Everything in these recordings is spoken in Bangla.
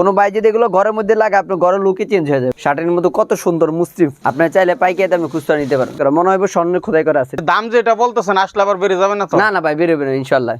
কোনো ভাই যদি এগুলো ঘরের মধ্যে লাগে আপনার ঘরের লুকই চেঞ্জ হয়ে যাবে। শার্টের মধ্যে কত সুন্দর মুসলিম আপনার চাইলে পাইকারি দামে খুচরা নিতে পারেন। কারণ মনে হয় স্বর্ণের খোদাই করা আছে। দাম যেটা বলতেছেন আসলে আবার বেড়ে যাবে না না না ভাই বেরোবে না ইনশাল্লাহ।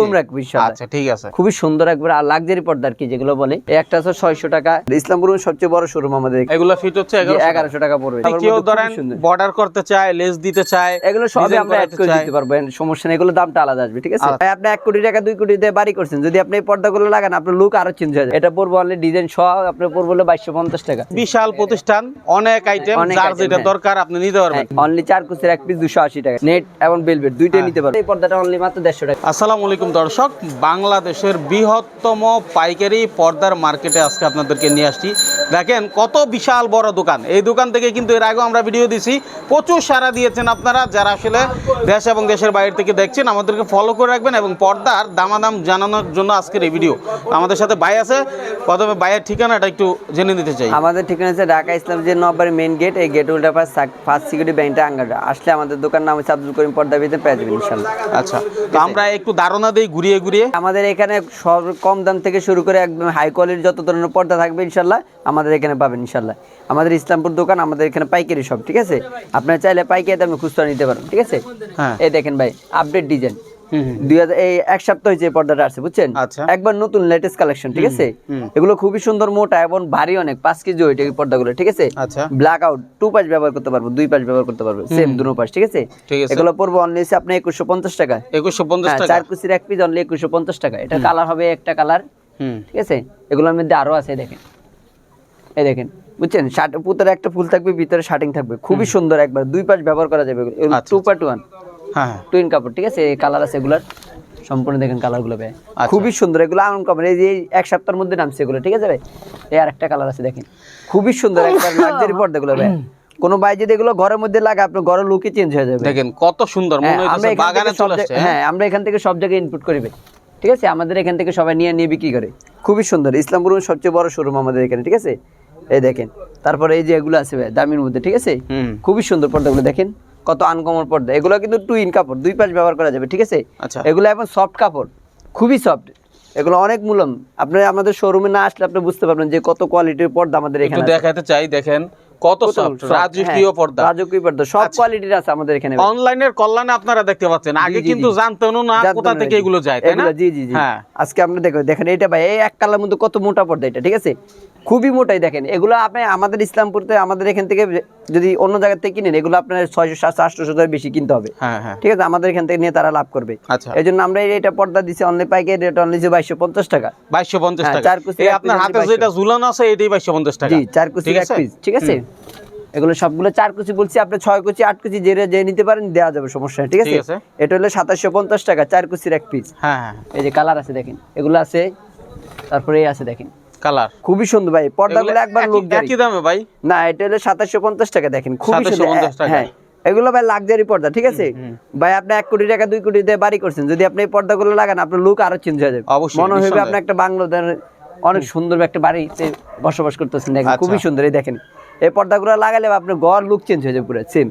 কম রাখব আচ্ছা ঠিক আছে। খুবই সুন্দর একবার আর লাক্সারি পর্দার কি যেগুলো বলে। একটা আছে ছয়শো টাকা। ইসলামপুর সবচেয়ে বড় শোরুম আমাদের। এগুলো ফিট হচ্ছে এগারোশো টাকা। পড়বে। কেউ ধরেন বর্ডার করতে চায় লেস দিতে চায় এগুলো সবই আমরা অ্যাড করে দিতে পারব সমস্যা নেই এগুলো দামটা আলাদা আসবে ঠিক আছে? আচ্ছা। ভাই আপনি এক কোটি টাকা দুই কোটি দিয়ে বাড়ি করছেন। যদি আপনি এই পর্দাগুলো লাগান আপনার লুক আরও চেঞ্জ হয়ে যাবে। এটা পড়ব অনলি ডিজাইন সহ আপনার পড়ব হলো বাইশশো পঞ্চাশ টাকা। বিশাল প্রতিষ্ঠান অনেক আইটেম যার যেটা হ্যাঁ। দরকার আপনি নিতে পারবেন। অনলি চার কুচের এক পিস দুশো আশি টাকা। নেট এবং বেলভেট দুইটাই হ্যাঁ। নিতে পারবেন। এই পর্দাটা অনলি মাত্র দেড়শো টাকা। আসসালামু আলাইকুম দর্শক বাংলাদেশের বৃহত্তম পাইকারি পর্দার মার্কেটে আজকে আপনাদেরকে নিয়ে আসছি। দেখেন কত বিশাল বড় দোকান। এই দোকান থেকে কিন্তু এর আগেও আমরা ভিডিও দিছি। প্রচুর সারা দিয়েছেন আপনারা যারা আসলে দেশ এবং দেশের বাইরে থেকে দেখছেন আমাদেরকে ফলো করে রাখবেন এবং পর্দার দামাদাম জানানোর জন্য আজকের এই ভিডিও আমাদের সাথে ভাই আছে। প্রথমে ভাইয়ের ঠিকানাটা একটু জেনে নিতে চাই। আমাদের ঠিকানা আছে ঢাকা ইসলাম যে নব্বর মেইন গেট এই গেট উল্টা পাশ ফার্স্ট সিকিউরিটি ব্যাংকটা আঙ্গাটা আসলে আমাদের দোকান নাম হচ্ছে আব্দুল করিম পর্দা ভিতরে পেয়ে যাবেন ইনশাল্লাহ। আচ্ছা তো আমরা একটু ধারণা দিই ঘুরিয়ে ঘুরিয়ে। আমাদের এখানে সব কম দাম থেকে শুরু করে একদম হাই কোয়ালিটির যত ধরনের পর্দা থাকবে ইনশাল্লাহ আমাদের এখানে পাবেন ইনশাল্লাহ আমাদের ইসলামপুর দোকান আমাদের এখানে পাইকারি সব ঠিক আছে? আপনারা চাইলে পাইকারি দামে খুচরা নিতে পারেন ঠিক আছে? হ্যাঁ। এই দেখেন ভাই আপডেট ডিজাইন। দুই হাজার এই এক সপ্তাহ হয়েছে পর্দাটা আসছে বুঝছেন? আচ্ছা। একবার নতুন লেটেস্ট কালেকশন ঠিক আছে। এগুলো খুবই সুন্দর মোটা এবং ভারী অনেক পাঁচ কেজি ওইটা এই পর্দাগুলো ঠিক আছে? ব্ল্যাক আউট টু পাশ ব্যবহার করতে পারব দুই পাশ ব্যবহার করতে পারব সেম দুটো পাশ ঠিক আছে। এগুলো পড়ব অনলি আপনি একুশশো পঞ্চাশ টাকা। একুশশো পঞ্চাশ হ্যাঁ, টাকা। চার কুচির এক পিস অনলি একুশশো পঞ্চাশ টাকা। এটা কালার হবে একটা কালার ঠিক আছে? এগুলোর মধ্যে আরও আছে দেখেন। এই দেখেন বুঝছেন? শার্ট পুতের একটা ফুল থাকবে ভিতরে শার্টিং থাকবে। খুবই সুন্দর একবার। দুই পাশ ব্যবহার করা যাবে টু পার্ট ওয়ান হ্যাঁ হ্যাঁ। টুইন কাপড় ঠিক আছে? কালার আছে এগুলার। সম্পূর্ণ দেখেন কালারগুলো ভাই। আচ্ছা। খুবই সুন্দর। এগুলো আনন্দ কাপড়। এই যে এক সপ্তাহের মধ্যে নামছে এগুলো ঠিক আছে ভাই? এই আর একটা কালার আছে দেখেন। খুবই সুন্দর একটা লাক্সারি পর্দাগুলো ভাই। কোনো ভাই যদি এগুলো ঘরের মধ্যে লাগে আপনার ঘরের লুকই চেঞ্জ হয়ে যাবে। দেখেন কত সুন্দর। মনে হ্যাঁ, আমরা এখান বাগানে থেকে সব চলে জায়গায়- আসছে হ্যাঁ? হ্যাঁ আমরা এখান থেকে সব জায়গায় ইনপুট করি ভাই। ঠিক আছে? আমাদের এখান থেকে সবাই নিয়ে নিয়ে বিক্রি করে। খুবই সুন্দর। ইসলামপুর সবচেয়ে বড় শোরুম আমাদের এখানে ঠিক আছে? এই দেখেন তারপরে এই যে এগুলো আছে ভাই, দামির মধ্যে ঠিক আছে? খুবই সুন্দর পর্দাগুলো দেখেন কত আনকমন পর্দা। এগুলো কিন্তু টু ইন কাপড় দুই পাশ ব্যবহার করা যাবে ঠিক আছে? আচ্ছা। এগুলো এখন সফট কাপড় খুবই সফট এগুলো অনেক মূলম আপনি আমাদের শোরুমে না আসলে আপনি বুঝতে পারবেন যে কত কোয়ালিটির পর্দা আমাদের এখানে দেখাতে চাই দেখেন কত রাজকীয় হ্যাঁ, পর্দা। রাজকীয় পর্দা। সব কোয়ালিটির আছে আমাদের এখানে অনলাইনের কল্যাণে আপনারা দেখতে পাচ্ছেন। আগে কিন্তু। জানতেন না কোথা থেকে এগুলো যায় তাই না? জি জি জি। হ্যাঁ। আজকে আপনি দেখো দেখেন এটা ভাই এই এক কালার মধ্যে কত মোটা পর্দা এটা ঠিক আছে? খুবই মোটাই দেখেন। এগুলো আপনি আমাদের ইসলামপুরতে আমাদের এখান থেকে যদি অন্য জায়গা থেকে কিনেন এগুলো আপনার ছয়শো সাতশো আটশো টাকা বেশি কিনতে হবে। হ্যাঁ হ্যাঁ। ঠিক আছে? আমাদের এখান থেকে নিয়ে তারা লাভ করবে। আচ্ছা। এই জন্য আমরা এটা পর্দা দিচ্ছি অনলি পাইকারি রেট অনলি যে বাইশশো পঞ্চাশ টাকা। বাইশশো পঞ্চাশ হ্যাঁ, টাকা। চার কুচি এক আপনার পিস হাতে যেটা ঝুলানো আছে এটাই বাইশশো পঞ্চাশ টাকা। জি চার কুচি ঠিক এক আছে? পিস ঠিক আছে? এগুলো সবগুলো চার কুচি বলছি আপনি ছয় কুচি আট কুচি যে যে নিতে পারেন দেওয়া যাবে সমস্যা ঠিক আছে। এটা হলো সাতাশশো পঞ্চাশ টাকা চার কুচির এক পিস। হ্যাঁ হ্যাঁ। এই যে কালার আছে দেখেন। এগুলো আছে তারপরে এই আছে দেখেন। কালার। খুবই সুন্দর ভাই পর্দাগুলো একবার লোক একই দামে ভাই? না এটা হলো সাতাশশো পঞ্চাশ টাকা দেখেন খুবই সুন্দর। হ্যাঁ এগুলো ভাই লাক্সারি পর্দা ঠিক আছে? ভাই আপনি এক কোটি টাকা দুই কোটি দিয়ে বাড়ি করছেন। যদি আপনি এই পর্দাগুলো লাগান আপনার লুক আরও চেঞ্জ হয়ে যাবে। মনে হবে আপনি একটা বাংলাদেশ অনেক সুন্দর একটা বাড়িতে বসবাস করতেছেন। দেখেন আচ্ছা। খুবই সুন্দর এই দেখেন। এই পর্দাগুলো লাগালে আপনার ঘর লুক চেঞ্জ হয়ে যাবে পুরো সেম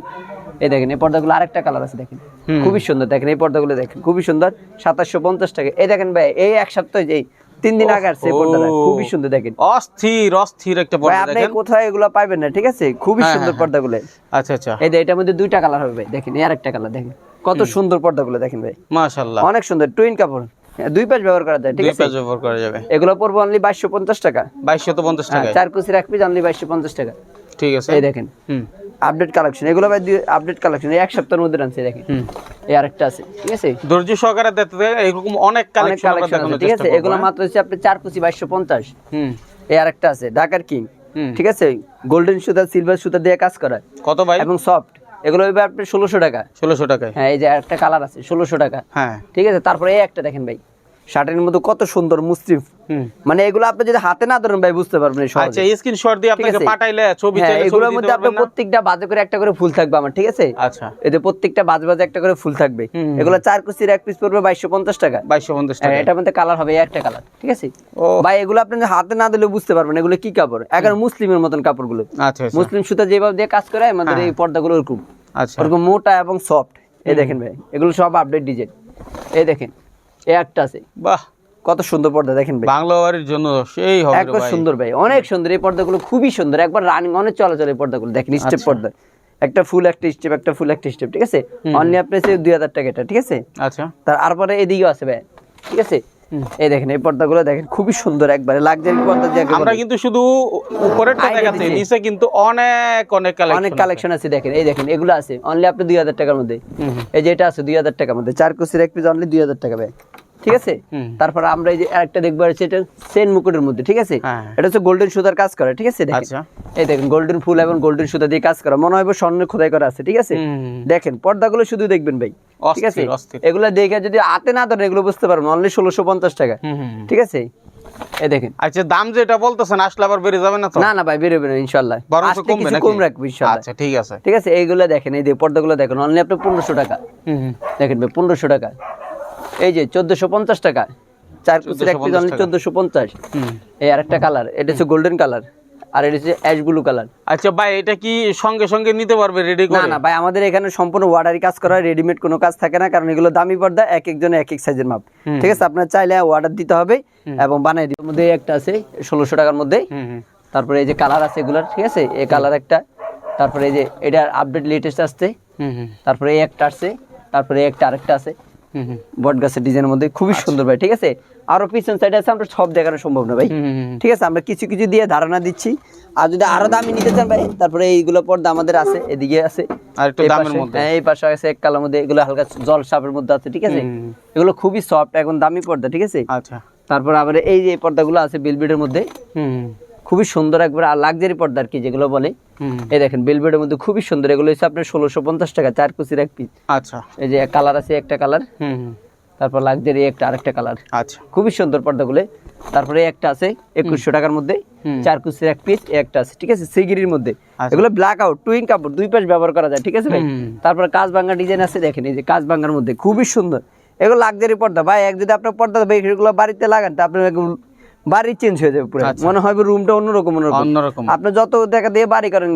এই দেখেন এই পর্দাগুলো আরেকটা কালার আছে দেখেন। খুবই সুন্দর দেখেন এই পর্দাগুলো দেখেন খুবই সুন্দর। সাতাশশো পঞ্চাশ টাকা। এই দেখেন ভাই এই এক সপ্তাহে যে তিন দিন আগে আসছে পর্দাটা খুবই সুন্দর দেখেন। অস্থির অস্থির একটা পর্দা আপনি কোথায় এগুলো পাইবেন না ঠিক আছে? খুবই হ্যাঁ, সুন্দর হ্যাঁ, পর্দাগুলো। আচ্ছা আচ্ছা। এই যে এটার মধ্যে দুইটা কালার হবে দেখেন এই আরেকটা কালার দেখেন। কত সুন্দর পর্দাগুলো দেখেন ভাই। মাশাআল্লাহ। অনেক সুন্দর টুইন কাপড় হ্যাঁ, দুই পাশ ব্যবহার করা যায় ঠিক দুই আছে? ব্যবহার করা যাবে। এগুলো পড়ব অনলি বাইশশো পঞ্চাশ টাকা। বাইশশো তো পঞ্চাশ হ্যাঁ, টাকা চার এক পিস অনলি বাইশশো পঞ্চাশ টাকা। ঠিক আছে। এই দেখেন। হুম। আপডেট কালেকশন এগুলো ভাই আপডেট কালেকশন এক সপ্তাহের মধ্যে আনছে দেখেন। এই আরেকটা আছে ঠিক আছে? ধৈর্য সহকারে দেখতে এরকম অনেক কালেকশন ঠিক আছে? এগুলো হ্যাঁ? মাত্র হচ্ছে আপনি চার কুচি বাইশশো পঞ্চাশ। হুম। এই আরেকটা আছে ঢাকার কিং। ঠিক আছে? গোল্ডেন সুতা সিলভার সুতা দিয়ে কাজ করা। কত ভাই? এবং সফট এগুলো হবে আপনি ষোলোশো টাকা। ষোলোশো টাকা হ্যাঁ এই যে একটা কালার আছে ষোলোশো টাকা। হ্যাঁ। ঠিক আছে? তারপরে এই একটা দেখেন ভাই। শার্টের মধ্যে কত সুন্দর মুসলিম মানে এগুলো আপনি যদি হাতে না ধরেন ভাই বুঝতে পারবেন আচ্ছা স্ক্রিনশট দিয়ে আপনাকে পাঠাইলে ছবি হ্যাঁ এগুলোর মধ্যে আপনার পারবেন না? প্রত্যেকটা বাজে করে একটা করে ফুল থাকবে আমার ঠিক আছে? আচ্ছা। এতে প্রত্যেকটা বাজে বাজে একটা করে ফুল থাকবে। এগুলো চার কুচির এক পিস পড়বে বাইশশো পঞ্চাশ টাকা। বাইশশো পঞ্চাশ হ্যাঁ, টাকা। এটার মধ্যে কালার হবে একটা কালার ঠিক আছে? ও। ভাই এগুলো আপনি হাতে না দিলে বুঝতে পারবেন এগুলো কি কাপড়। এখন মুসলিমের মতন কাপড়গুলো। আচ্ছা আচ্ছা। মুসলিম সুতা যেভাবে দিয়ে কাজ করে আমাদের হ্যাঁ। এই পর্দাগুলো ওরকম। আচ্ছা। ওরকম মোটা এবং সফট এই দেখেন ভাই এগুলো সব আপডেট ডিজাইন এই দেখেন। এই একটা আছে। বাহ কত সুন্দর পর্দা দেখেন ভাই। বাংলা বাড়ির জন্য সেই হবে একবার সুন্দর ভাই অনেক সুন্দর। এই পর্দাগুলো খুবই সুন্দর। একবার রানিং অনেক চলাচল এই পর্দাগুলো। দেখেন স্টেপ আচ্ছা। পর্দা। একটা ফুল একটা স্টেপ একটা ফুল একটা স্টেপ ঠিক আছে? অনলি আপনার দুই হাজার টাকা এটা ঠিক আছে? আচ্ছা। তারপরে এদিকেও আছে ভাই ঠিক আছে? এই দেখেন এই পর্দাগুলো দেখেন খুবই সুন্দর একবারে লাক্সারি পর্দা যে আমরা কিন্তু শুধু উপরেরটা দেখাচ্ছি নিচে কিন্তু অনেক অনেক কালেকশন অনেক কালেকশন আছে দেখেন এই দেখেন এগুলো আছে অনলি আপনি দুই হাজার টাকার মধ্যে। এই যে এটা আছে দুই হাজার টাকার মধ্যে। চার কুচির এক পিস অনলি দুই হাজার টাকা ভাই ঠিক আছে? তারপর আমরা এই যে আরেকটা দেখব হচ্ছে এটা সেন মুকুটের মধ্যে ঠিক আছে? হ্যাঁ। এটা হচ্ছে গোল্ডেন সুতার কাজ করে ঠিক আছে? দেখেন। আচ্ছা। এই দেখেন গোল্ডেন ফুল এবং গোল্ডেন সুতা দিয়ে কাজ করা। মনে হয় স্বর্ণের খোদাই করা আছে ঠিক আছে। দেখেন পর্দাগুলো শুধু দেখবেন ভাই। ঠিক আছে। এগুলো দেখে যদি হাতে না ধরেন এগুলো বুঝতে পারবেন। অনলি ষোলোশো পঞ্চাশ টাকা। ঠিক আছে? এই দেখেন। আচ্ছা দাম যেটা বলতেছেন আসলে আবার বেড়ে যাবে না তো? না না ভাই বরং আসলে কমবে কম রাখব ইনশাল্লাহ আচ্ছা ঠিক আছে। ঠিক আছে? এইগুলো দেখেন এই যে পর্দাগুলো দেখেন অনলি আপনার পনেরোশো টাকা। দেখেন ভাই পনেরোশো টাকা। এই যে চোদ্দশো পঞ্চাশ টাকা। চার কুচির এক পিস 1450 অনলি। চোদ্দশো পঞ্চাশ। হুম। এই আরেকটা কালার এটা হচ্ছে গোল্ডেন কালার। আর এটা হচ্ছে অ্যাশ ব্লু কালার আচ্ছা ভাই এটা কি সঙ্গে সঙ্গে নিতে পারবে রেডি না করে? না ভাই আমাদের এখানে সম্পূর্ণ ওয়ার্ডারি কাজ করা রেডিমেড কোনো কাজ থাকে না কারণ এগুলো দামি পর্দা এক একজনের এক এক সাইজের মাপ। ঠিক আছে আপনার চাইলে অর্ডার দিতে হবে এবং বানিয়ে দিতে মধ্যে একটা আছে ষোলোশো টাকার মধ্যে। তারপরে এই যে কালার আছে এগুলার ঠিক আছে? এই কালার একটা। তারপরে এই যে এটার আপডেট লেটেস্ট আসছে। তারপরে এই একটা আসছে। তারপরে এই একটা আরেকটা আছে। বট গাছের ডিজাইনের মধ্যে খুবই সুন্দর ভাই ঠিক আছে? আরও পিছন সাইডে আছে আমরা সব দেখানো সম্ভব না ভাই। ঠিক আছে আমরা কিছু কিছু দিয়ে ধারণা দিচ্ছি। আর যদি আরও দামি নিতে চান ভাই তারপরে এইগুলো পর্দা আমাদের আছে এদিকে আছে। আর একটু দামের মধ্যে। হ্যাঁ, এই পাশে আছে এক কালার মধ্যে এগুলো হালকা জল সাপের মধ্যে আছে ঠিক আছে? এগুলো খুবই সফট এখন দামি পর্দা ঠিক আছে? আচ্ছা। তারপর আবার এই যে পর্দাগুলো আছে বেলবেটের মধ্যে। হুম, খুবই সুন্দর একবার আর লাক্সারি পর্দা আর কি যেগুলো বলে। এই দেখেন বেলবেটের মধ্যে খুবই সুন্দর। এগুলো হচ্ছে আপনার ষোলোশো পঞ্চাশ টাকা চার কুচির এক পিস আচ্ছা। এই যে কালার আছে একটা কালার। তারপর লাক্সারি একটা আরেকটা কালার আচ্ছা। খুবই সুন্দর পর্দাগুলো। তারপরে একটা আছে একুশশো টাকার মধ্যে। চার কুচির এক পিস একটা আছে ঠিক আছে? সিগিরির মধ্যে। আচ্ছা। এগুলো ব্ল্যাক আউট টুইং কাপড় দুই পাশ ব্যবহার করা যায় ঠিক আছে ভাই। তারপর কাজ ভাঙ্গা ডিজাইন আছে দেখেন এই যে কাজ ভাঙ্গার মধ্যে। খুবই সুন্দর। এগুলো লাক্সারি পর্দা। ভাই এক যদি আপনার পর্দা ভাই এগুলো বাড়িতে লাগান তা আপনার বাড়ি চেঞ্জ হয়ে যাবে পুরো। আচ্ছা। মনে হয় রুমটা অন্যরকম অন্যরকম। আপনি যত টাকা দিয়ে বাড়ি করেন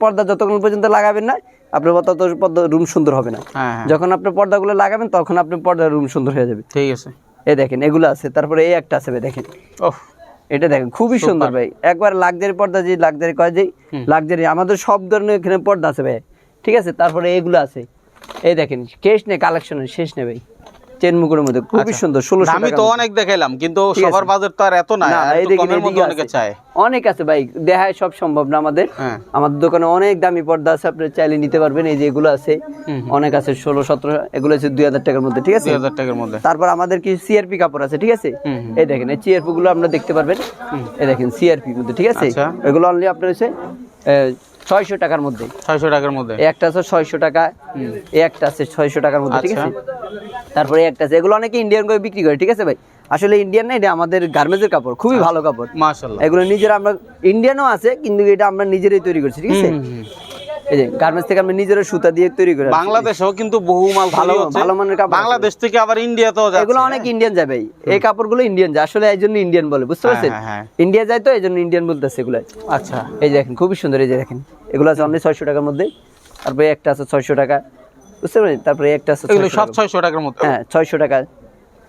পর্দা যতক্ষণ পর্যন্ত লাগাবেন না আপনার তত পর্দা রুম সুন্দর হবে না। হ্যাঁ হ্যাঁ। যখন আপনি পর্দাগুলো লাগাবেন তখন পর্দার রুম সুন্দর হয়ে যাবে। ঠিক আছে। এই দেখেন এগুলো আছে। তারপরে এই একটা আছে দেখেন। ওহ এটা দেখেন খুবই সুন্দর ভাই। একবার লাক্সারি পর্দা যে লাক্সারি কয় যে লাক্সারি আমাদের সব ধরনের এখানে পর্দা আছে ভাই। ঠিক আছে? তারপরে এগুলো আছে। এই দেখেন কেস নেই কালেকশনের শেষ নেই ভাই। চেন মুকুরের মধ্যে খুবই সুন্দর ষোলোশো আমি তো অনেক দেখাইলাম কিন্তু সবার বাজেট তো আর এত না অনেকে চায় অনেক আছে ভাই দেখায় সব সম্ভব না আমাদের। হ্যাঁ। আমাদের দোকানে অনেক দামি পর্দা আছে আপনি চাইলে নিতে পারবেন এই যে এগুলো আছে। অনেক আছে ষোলো সতেরো এগুলো আছে দুই হাজার টাকার মধ্যে ঠিক আছে? হাজার টাকার মধ্যে। তারপর আমাদের কি সিআরপি কাপড় আছে ঠিক আছে। এই দেখেন এই সিআরপি গুলো আপনারা দেখতে পারবেন। এই দেখেন সিআরপি মধ্যে ঠিক আছে? আচ্ছা। এগুলো অনলি আপনার হচ্ছে ছয়শো টাকার মধ্যে। ছয়শো টাকার মধ্যে। একটা আছে ছয়শো টাকা একটা আছে ছয়শো টাকার মধ্যে ঠিক আচ্ছা। আছে তারপরে একটা আছে এগুলো অনেকে ইন্ডিয়ান করে বিক্রি করে ঠিক আছে ভাই? আসলে ইন্ডিয়ান না এটা আমাদের গার্মেন্টসের কাপড় খুবই ভালো কাপড়। মাশাল্লাহ এগুলো নিজেরা আমরা ইন্ডিয়ানও আছে কিন্তু এটা আমরা নিজেরাই তৈরি করছি ঠিক আছে। এই যে গার্মেন্টস থেকে আমরা নিজেরা সুতা দিয়ে তৈরি করে। বাংলাদেশেও কিন্তু বহু মাল ভালো ভালো মানের কাপড় বাংলাদেশ থেকে আবার ইন্ডিয়াতেও যাচ্ছে। এগুলো অনেক ইন্ডিয়ান যাবে এই কাপড়গুলো ইন্ডিয়ান যায়। আসলে এই জন্য ইন্ডিয়ান বলে বুঝতে হ্যাঁ, পারছেন? হ্যাঁ, হ্যাঁ। ইন্ডিয়া যায় তো এই জন্য ইন্ডিয়ান বলতেছে এগুলো। আচ্ছা। এই যে দেখেন খুবই সুন্দর এই যে দেখেন। এগুলো আছে অনলি ছয়শো টাকার মধ্যে। তারপরে একটা আছে ছয়শো টাকা। বুঝতে পারছেন তারপরে একটা আছে এগুলো সব ছয়শো টাকার মধ্যে? হ্যাঁ ছয়শো টাকা।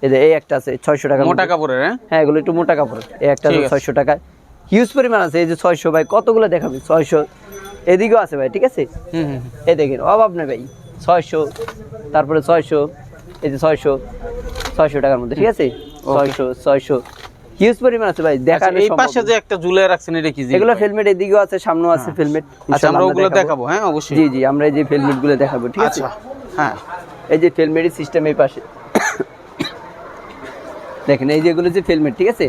এই যে এই একটা আছে ছয়শো টাকা মোটা কাপড়ের হ্যাঁ? হ্যাঁ এগুলো একটু মোটা কাপড় এই একটা আছে। ছয়শো টাকা। হিউজ পরিমাণ আছে এই যে ছয়শো ভাই কতগুলো দেখাবে? ছয়শো। এদিকেও আছে ভাই ঠিক আছে? হুম, হুম, এই দেখেন অভাব নেই ভাই। ছয়শো তারপরে ছয়শো এই যে ছয়শো ছয়শো টাকার মধ্যে ঠিক আছে? ছয়শো ছয়শো। হিউজ পরিমাণ আছে ভাই আচ্ছা, এই পাশে যে একটা ঝুলে রাখছেন এটা কি? এগুলো হেলমেট এদিকেও আছে সামনেও আছে হেলমেট আচ্ছা আমরা ওগুলো দেখাবো। হ্যাঁ অবশ্যই। জি জি আমরা এই যে দেখাবো ঠিক আছে? আচ্ছা হ্যাঁ। এই যে হেলমেটের সিস্টেম এই পাশে। দেখেন এই যেগুলো যে হেলমেট ঠিক আছে।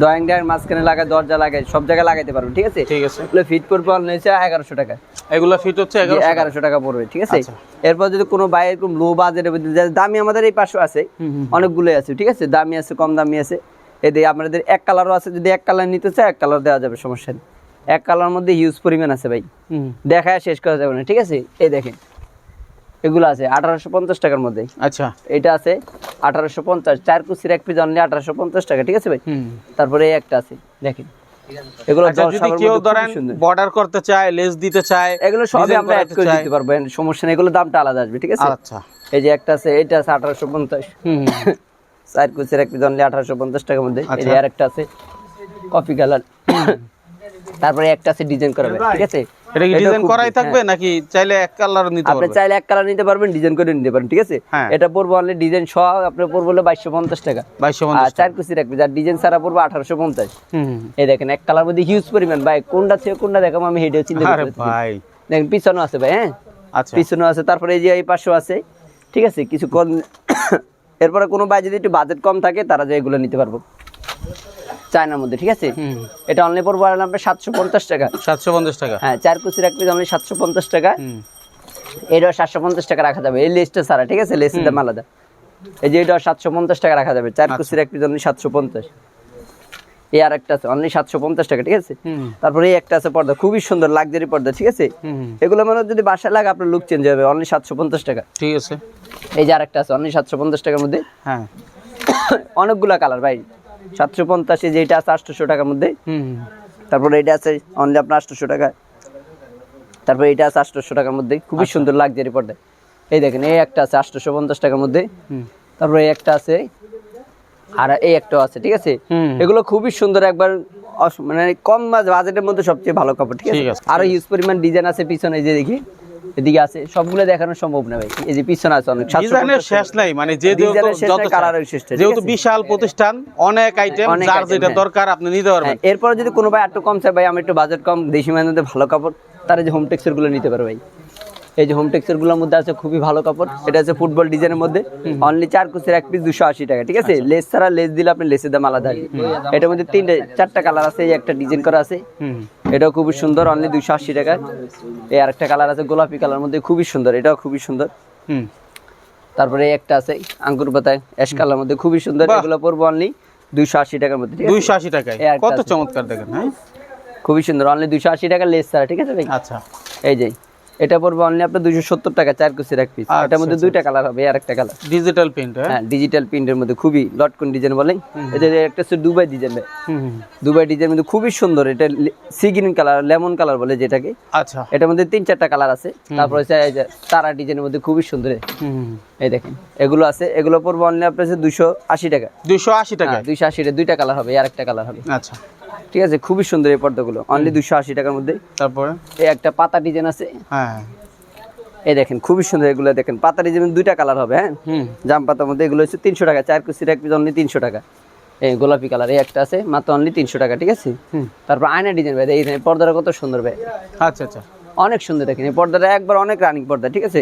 ড্রয়িং ডায়ের মাঝখানে লাগায় দরজা লাগায় সব জায়গায় লাগাইতে পারবেন ঠিক আছে? ঠিক আছে। এগুলো ফিট নিয়েছে এগারোশো টাকা। এগুলো ফিট হচ্ছে এগারোশো টাকা। পড়বে ঠিক আছে? আচ্ছা। এরপর যদি কোনো বাইরে এরকম লো বাজেটের দামি আমাদের এই পাশে আছে। অনেকগুলো আছে ঠিক আছে? দামি আছে কম দামি আছে। এদের আপনাদের এক কালারও আছে যদি এক কালার নিতে চায় এক কালার দেওয়া যাবে সমস্যা নেই। এক কালার মধ্যে হিউজ পরিমাণ আছে ভাই। দেখায় শেষ করা যাবে না ঠিক আছে? এই দেখেন এগুলো আছে আঠারোশো পঞ্চাশ টাকার মধ্যে। আচ্ছা। এটা আছে আঠারোশো পঞ্চাশ চার কুচির এক পিস অনলি আঠারোশো পঞ্চাশ টাকা ঠিক আছে ভাই? তারপরে এই একটা আছে দেখেন। এগুলো যদি কেউ ধরেন বর্ডার করতে চায় লেস দিতে চায় এগুলো সবই আমরা অ্যাড করে দিতে পারব সমস্যা নেই এগুলো দামটা আলাদা আসবে ঠিক আছে? আচ্ছা। এই যে একটা আছে এটা আছে আঠারোশো পঞ্চাশ। চার কুচের এক পিস অনলি আঠারোশো পঞ্চাশ টাকার মধ্যে। আচ্ছা। আর একটা আছে কফি কালার। তারপরে একটা আছে ডিজাইন করা ভাই, ঠিক আছে? এটা কি ডিজাইন করাই হ্যাঁ। থাকবে নাকি চাইলে এক কালার নিতে আপনি চাইলে এক কালার নিতে পারবেন ডিজাইন করে নিতে পারেন ঠিক আছে? হ্যাঁ। এটা পড়ব অনলি ডিজাইন সহ আপনার পড়ব হলো বাইশশো পঞ্চাশ টাকা। বাইশশো আর চার এক পিস আর ডিজাইন ছাড়া পড়ব হুম। এই দেখেন এক কালার মধ্যে হিউজ পরিমাণ। ভাই কোনটা থেকে কোনটা দেখাবো আমি হেঁটেও চিন্তা করতে ভাই। দেখেন পিছনেও আছে ভাই হ্যাঁ? আচ্ছা। পিছনেও আছে তারপরে এই যে এই পাশেও আছে ঠিক আছে? কিছু কম এরপরে কোনো ভাই যদি একটু বাজেট কম থাকে তারা যে এগুলো নিতে পারব। চায়নার মধ্যে ঠিক আছে? এটা অনলি পর আর আপনার সাতশো পঞ্চাশ টাকা। সাতশো পঞ্চাশ টাকা। হ্যাঁ চার কুচির এক পিস অনলি সাতশো পঞ্চাশ টাকা। এটা সাতশো পঞ্চাশ টাকা রাখা যাবে। এই লেসটা সারা ঠিক আছে? লেসের দাম আলাদা। এই যে এটা সাতশো পঞ্চাশ টাকা রাখা যাবে। চার কুচির এক পিস অনলি সাতশো পঞ্চাশ। এই আর একটা আছে অনলি সাতশো পঞ্চাশ টাকা ঠিক আছে? তারপরে এই একটা আছে পর্দা খুবই সুন্দর লাক্সারি পর্দা ঠিক আছে? এগুলো মানে যদি বাসায় লাগে আপনার লুক চেঞ্জ হবে অনলি সাতশো পঞ্চাশ টাকা। ঠিক আছে। এই যে আরেকটা আছে অনলি সাতশো পঞ্চাশ টাকার মধ্যে। হ্যাঁ। অনেকগুলা কালার ভাই সাতশো পঞ্চাশ এই যে এটা আছে আটশোশো টাকার মধ্যে। তারপরে এটা আছে অনলি আপনার আটশোশো টাকা। তারপরে এটা আছে আটশোশো টাকার মধ্যে খুবই সুন্দর লাক্সারি পর্দা। এই দেখেন এই একটা আছে আটশোশো পঞ্চাশ টাকার মধ্যে। তারপরে এই একটা আছে আর এই একটাও আছে ঠিক আছে? এগুলো খুবই সুন্দর একবার মানে কম বাজেটের মধ্যে সবচেয়ে ভালো কাপড় ঠিক আছে? আরও হিউজ পরিমাণ ডিজাইন আছে পিছনে যে দেখি এদিকে আছে সবগুলো দেখানো সম্ভব না ভাই। এই যে পিছনে আছে অনেক ডিজাইনের শেষ নাই মানে যে যত নাই, কালারের শেষ যেহেতু বিশাল প্রতিষ্ঠান অনেক আইটেম যার যেটা হ্যাঁ। দরকার আপনি নিতে পারবেন। হ্যাঁ, এরপরে যদি কোনো ভাই একটু কম চায় ভাই আমি একটু বাজেট কম দেশি মানের ভালো কাপড় তারা যে হোম টেক্সেরগুলো নিতে পারে ভাই। এই যে হোম টেক্সেরগুলোর মধ্যে আছে খুবই ভালো কাপড়। এটা আছে ফুটবল ডিজাইনের মধ্যে। অনলি চার কুচের এক পিস দুশো আশি টাকা ঠিক আছে? লেস ছাড়া লেস দিলে আপনি লেসের দাম আলাদা। এটার মধ্যে তিনটে চারটা কালার আছে একটা ডিজাইন করা আছে। এটাও খুবই সুন্দর অনলি দুশো আশি টাকা। এই আরেকটা কালার আছে গোলাপি কালার মধ্যে খুবই সুন্দর এটাও খুবই সুন্দর। তারপরে একটা আছে আঙ্গুর পাতায় অ্যাশ কালার মধ্যে খুবই সুন্দর। এগুলো পড়ব অনলি দুইশো আশি টাকার মধ্যে দুইশো আশি টাকায়? কত চমৎকার দেখেন হ্যাঁ? খুবই সুন্দর অনলি দুশো আশি টাকা লেস ছাড়া ঠিক আছে ভাই? আচ্ছা। এই যে এটা পড়বে অনলি আপনার দুইশো সত্তর টাকা চার কুচির এক পিস আচ্ছা, এটার মধ্যে দুইটা কালার হবে আর একটা কালার ডিজিটাল প্রিন্ট হ্যাঁ? হ্যাঁ ডিজিটাল প্রিন্টের মধ্যে খুবই লটকন ডিজাইন বলে এটা যে একটা হচ্ছে দুবাই ডিজাইন। দুবাই ডিজাইন মধ্যে খুবই সুন্দর। এটা sea green colour lemon colour বলে যেটাকে। আচ্ছা। এটার মধ্যে তিন চারটা কালার আছে। তারপর হচ্ছে এই যে তারা ডিজাইনের মধ্যে খুবই সুন্দর। হুম। এই দেখেন এগুলো আছে এগুলো পড়বে অনলি আপনার হচ্ছে দুশো আশি টাকা। দুইশো আশি টাকা হ্যাঁ দুইশো আশি দুইটা কালার হবে আর একটা কালার হবে। আচ্ছা। ঠিক আছে খুবই সুন্দর এই পর্দাগুলো অনলি দুশো আশি টাকার মধ্যে। তারপরে? এই একটা পাতা ডিজাইন আছে। হ্যাঁ এই দেখেন খুবই সুন্দর এগুলো দেখেন পাতা ডিজাইন দুইটা কালার হবে হ্যাঁ? জাম পাতার মধ্যে এগুলো হচ্ছে তিনশো টাকা চার কুচির এক পিস অনলি তিনশো টাকা। এই গোলাপি কালার এই একটা আছে মাত্র অনলি তিনশো টাকা ঠিক আছে? তারপর আয়না ডিজাইন ভাই এই পর্দাটা কত সুন্দর ভাই। আচ্ছা আচ্ছা। অনেক সুন্দর দেখেন। এই পর্দাটা একবার অনেক রানিং পর্দা ঠিক আছে?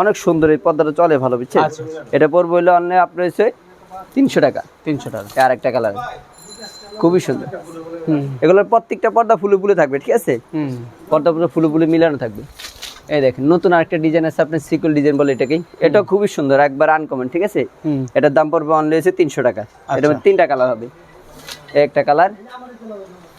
অনেক সুন্দর এই পর্দাটা চলে ভালো বুঝছেন? আচ্ছা, এটা পড়ব হইলে অন্য আপনার হচ্ছে তিনশো টাকা। তিনশো টাকা। আর একটা কালার খুবই সুন্দর। হুম। এগুলোর প্রত্যেকটা পর্দা ফুলে ফুলে থাকবে ঠিক আছে? হুম। পর্দা পুরো ফুলে ফুলে মিলানো থাকবে। এই দেখেন নতুন আরেকটা ডিজাইন আছে আপনার সিকুল ডিজাইন বলে এটাকেই এটাও খুবই সুন্দর একবার আনকমন ঠিক আছে? এটার দাম পড়বে অনলি হচ্ছে তিনশো টাকা। এটা তিনটা কালার হবে। একটা কালার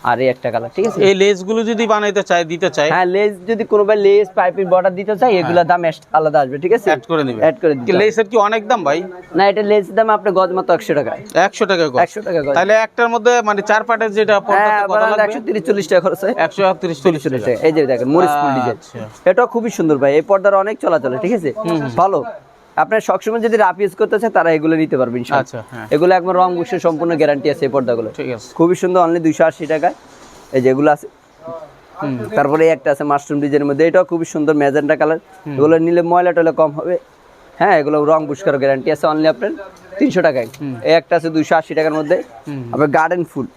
আর এই একটা কালার ঠিক আছে? এই লেসগুলো যদি বানাইতে চাই দিতে চাই? হ্যাঁ লেস যদি কোনো ভাই লেস পাইপের বর্ডার দিতে চাই এগুলোর দাম আলাদা আসবে ঠিক আছে? অ্যাড করে অ্যাড করে লেসের কি অনেক দাম ভাই? না এটা লেস দাম আপনার গজ মাত্র একশো টাকা। একশো টাকা করে একশো টাকা গজ। তাহলে একটার মধ্যে মানে চার পাটের যেটা হ্যাঁ কত লাগবে? একশো তিরিশ চল্লিশ টাকা খরচ হয়। একশো তিরিশ চল্লিশ চল্লিশ টাকা। টাকা। এই যে দেখেন মরিচ ফুল ডিজাইন আচ্ছা। এটাও খুবই সুন্দর ভাই। এই পর্দার অনেক চলাচলে ঠিক আছে? ভালো। আপনার সবসময় যদি রাফ ইউজ করতে চান তারা এগুলো নিতে পারবেন আচ্ছা হ্যাঁ। এগুলো একবার রং বুসের সম্পূর্ণ গ্যারান্টি আছে এই পর্দাগুলো ঠিক আছে। খুবই সুন্দর অনলি দুইশো আশি টাকা এই যেগুলো আছে। তারপরে একটা আছে মাশরুম ডিজাইনের মধ্যে। এটাও খুবই সুন্দর ম্যাজেন্টা কালার এগুলো নিলে ময়লা টয়লা কম হবে। হ্যাঁ এগুলো রং বুস্কার গ্যারান্টি আছে অনলি আপনার তিনশো টাকায়। এই একটা আছে দুইশো আশি টাকার মধ্যে। আবার গার্ডেন ফুল।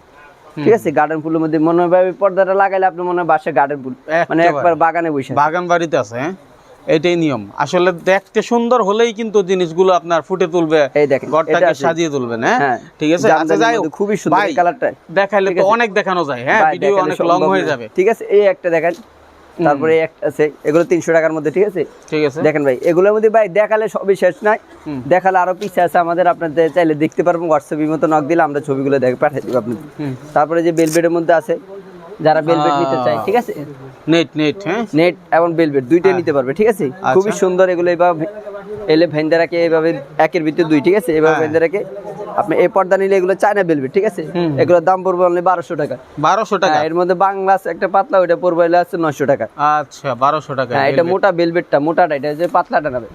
ঠিক আছে? গার্ডেন ফুলের মধ্যে মনে হয় পর্দাটা লাগাইলে আপনি মনে হয় বাসায় গার্ডেন ফুল। মানে একবার বাগানে বসে বাগান বাড়িতে আছে হ্যাঁ? এটাই নিয়ম। আসলে দেখতে সুন্দর হলেই কিন্তু জিনিসগুলো আপনার ফুটে তুলবে এই দেখেন, ঘরটাকে সাজিয়ে তুলবেন হ্যাঁ। ঠিক আছে? আচ্ছা যাই হোক, খুবই সুন্দর কালারটা। দেখাইলে তো অনেক দেখানো যায় হ্যাঁ? ভিডিও অনেক লং হয়ে যাবে। ঠিক আছে? এই একটা দেখেন। তারপরে একটা আছে এগুলো তিনশো টাকার মধ্যে ঠিক আছে? ঠিক আছে। দেখেন ভাই এগুলোর মধ্যে ভাই দেখালে সবই শেষ নাই। দেখালে আরও পিছে আছে আমাদের আপনাদের চাইলে দেখতে পারবেন হোয়াটসঅ্যাপের মতো নক দিলে আমরা ছবিগুলো দেখে পাঠিয়ে দিব আপনাদের। তারপরে যে বেলবেডের মধ্যে আছে যারা বেলভেট নিতে চায় ঠিক আছে? নেট নেট হ্যাঁ? নেট এবং বেলভেট দুইটাই নিতে পারবে ঠিক আছে? খুবই আচ্ছা। সুন্দর এগুলো এইভাবে এলে ভেন্দে রাখে এইভাবে একের ভিতরে দুই ঠিক আছে? এইভাবে হ্যাঁ। ভেন্দে রাখে আপনি এই পর্দা নিলে এগুলো চায়না বেলভেট ঠিক আছে। এগুলোর দাম পড়বে অনলি বারোশো টাকা। বারোশো টাকা? হ্যাঁ, এর মধ্যে বাংলা আছে একটা পাতলা ওইটা পড়বে আছে নয়শো টাকা। আচ্ছা বারোশো টাকা হ্যাঁ এটা। মোটা বেলভেটটা মোটাটা এটা যে পাতলাটা নেবে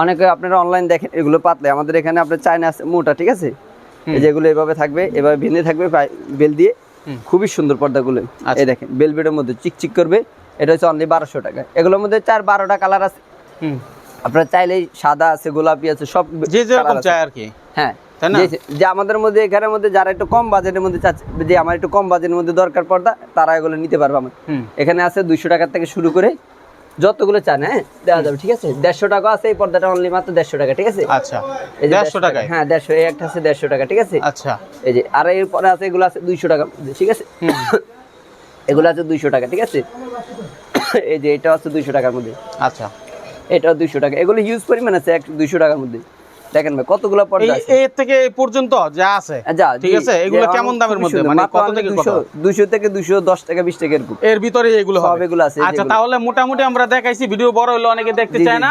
অনেকে আপনারা অনলাইন দেখেন এগুলো পাতলা। আমাদের এখানে আপনার চায়না আছে মোটা ঠিক আছে? এই যেগুলো এভাবে থাকবে এভাবে ভেঙে থাকবে বেল দিয়ে। খুবই সুন্দর পর্দাগুলো। আচ্ছা। এই দেখেন বেলবেটের মধ্যে চিকচিক করবে। এটা হচ্ছে অনলি বারোশো টাকা। এগুলোর মধ্যে চার বারোটা কালার আছে। আপনার চাইলেই সাদা আছে গোলাপি আছে সব যে যেরকম চাই আর কি। হ্যাঁ যে- আমাদের মধ্যে এখানের মধ্যে যারা একটু কম বাজেটের মধ্যে চাচ্ছে যে আমার একটু কম বাজেটের মধ্যে দরকার পর্দা তারা এগুলো নিতে পারবে আমার। এখানে আছে দুইশো টাকা থেকে শুরু করে যতগুলো চান হ্যাঁ? দেওয়া যাবে ঠিক আছে? দেড়শো টাকা আছে এই পর্দাটা অনলি মাত্র দেড়শো টাকা ঠিক আছে? আচ্ছা এই যে দেড়শো টাকা হ্যাঁ দেড়শো এই একটা আছে দেড়শো টাকা ঠিক আছে? আচ্ছা। এই যে আর এর পরে আছে এগুলো আছে দুইশো টাকা ঠিক আছে? এগুলো আছে দুইশো টাকা ঠিক আছে? এই যে এটা আছে দুইশো টাকার মধ্যে। আচ্ছা। এটাও দুইশো টাকা। এগুলো ইউজ পরিমাণ আছে এক দুইশো টাকার মধ্যে। দেখেন ভাই কতগুলো পর্দা আছে? এর থেকে এই পর্যন্ত যা আছে যা, ঠিক আছে? এগুলো কেমন দামের মধ্যে? মানে কত থেকে কত? 200 200 থেকে দুশো দশ টাকা বিশ টাকা এরকম। এর ভিতরে এগুলো হবে। এগুলো আছে, আচ্ছা তাহলে মোটামুটি আমরা দেখাইছি ভিডিও বড় হলে অনেকে দেখতে চায় না।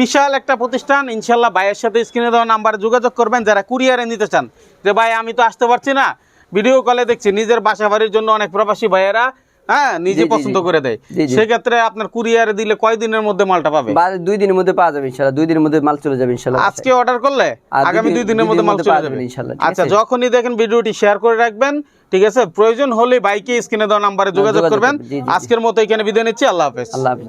বিশাল একটা প্রতিষ্ঠান ইনশাল্লাহ ভাইয়ের সাথে স্ক্রিনে দেওয়া নাম্বারে যোগাযোগ করবেন যারা কুরিয়ারে নিতে চান। যে ভাই আমি তো আসতে পারছি না। ভিডিও কলে দেখছি নিজের বাসা বাড়ির জন্য অনেক প্রবাসী ভাইয়েরা হ্যাঁ নিজে পছন্দ করে দেয়। সেক্ষেত্রে আপনার কুরিয়ারে দিলে কয় দিনের মধ্যে মালটা পাবে? দুই দিনের মধ্যে পাওয়া যাবে ইনশাল্লাহ দুই দিনের মধ্যে মাল চলে যাবে ইনশাল্লাহ আজকে অর্ডার করলে আগামী দুই দিনের মধ্যে মাল চলে যাবে। ইনশাল্লাহ, আচ্ছা যখনই দেখেন ভিডিওটি শেয়ার করে রাখবেন ঠিক আছে? প্রয়োজন হলে বাইকে স্ক্রিনে দেওয়া নাম্বারে যোগাযোগ যোগাযোগ করবেন। আজকের মতো এখানে বিদায় নিচ্ছি আল্লাহ হাফেজ। আল্লাহ হাফিজ।